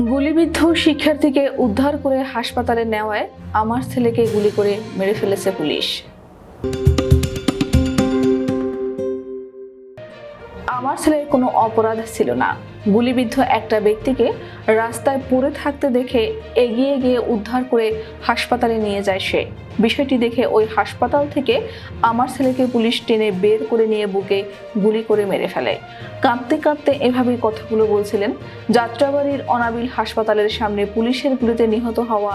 গুলিবিদ্ধ শিক্ষার্থীকে উদ্ধার করে হাসপাতালে নেওয়ায় আমার ছেলেকে গুলি করে মেরে ফেলেছে পুলিশ। আমার ছেলের কোনো অপরাধ ছিল না। গুলিবিদ্ধ একটা ব্যক্তিকে রাস্তায় পড়ে থাকতে দেখে এগিয়ে গিয়ে উদ্ধার করে হাসপাতালে নিয়ে যায় সে। বিষয়টি দেখে ওই হাসপাতাল থেকে আমার ছেলেকে পুলিশ টেনে বের করে নিয়ে বুকে গুলি করে মেরে ফেলে। কাঁদতে কাঁদতে এভাবেই কথাগুলো বলছিলেন যাত্রাবাড়ির অনাবিল হাসপাতালের সামনে পুলিশের গুলিতে নিহত হওয়া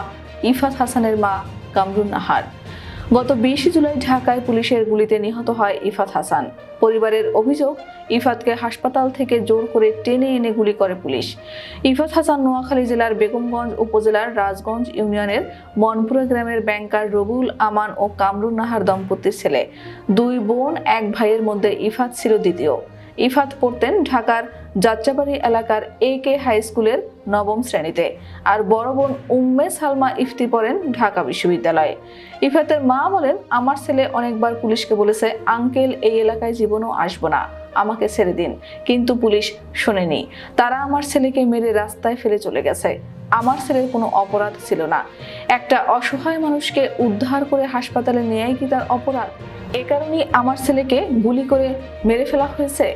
ইফাত হাসানের মা কামরুন নাহার। গত বিশে জুলাই ঢাকায় পুলিশের গুলিতে নিহত হয় ইফাত হাসান। পরিবারের অভিযোগ, ইফাতকে হাসপাতাল থেকে জোর করে টেনে এনে গুলি করে পুলিশ। ইফাত হাসান নোয়াখালী জেলার বেগমগঞ্জ উপজেলার রাজগঞ্জ ইউনিয়নের মনপুরা গ্রামের ব্যাংকার রবুল আমান ও কামরুন নাহার দম্পতির ছেলে। দুই বোন, এক ভাইয়ের মধ্যে ইফাত ছিল দ্বিতীয়। ইফাত পড়তেন ঢাকার যাত্রাবাড়ি এলাকার এ কে হাই স্কুলের নবম শ্রেণীতে। আর বড় বোন উম্মে সালমা ইফতি পড়েন ঢাকা বিশ্ববিদ্যালয়ে। ইফাতের মা বলেন, আমার ছেলে অনেকবার পুলিশকে বলেছে, আঙ্কেল, এই এলাকায় জীবনও আসব না, আমাকে ছেড়ে দিন। কিন্তু পুলিশ শোনেনি। তারা আমার ছেলেকে মেরে রাস্তায় ফেলে চলে গেছে। আমার ছেলের কোনো অপরাধ ছিল না। একটা অসহায় মানুষকে উদ্ধার করে হাসপাতালে নেয়াই কি তার অপরাধ? এ কারণেই আমার ছেলেকে গুলি করে মেরে ফেলা হয়েছে?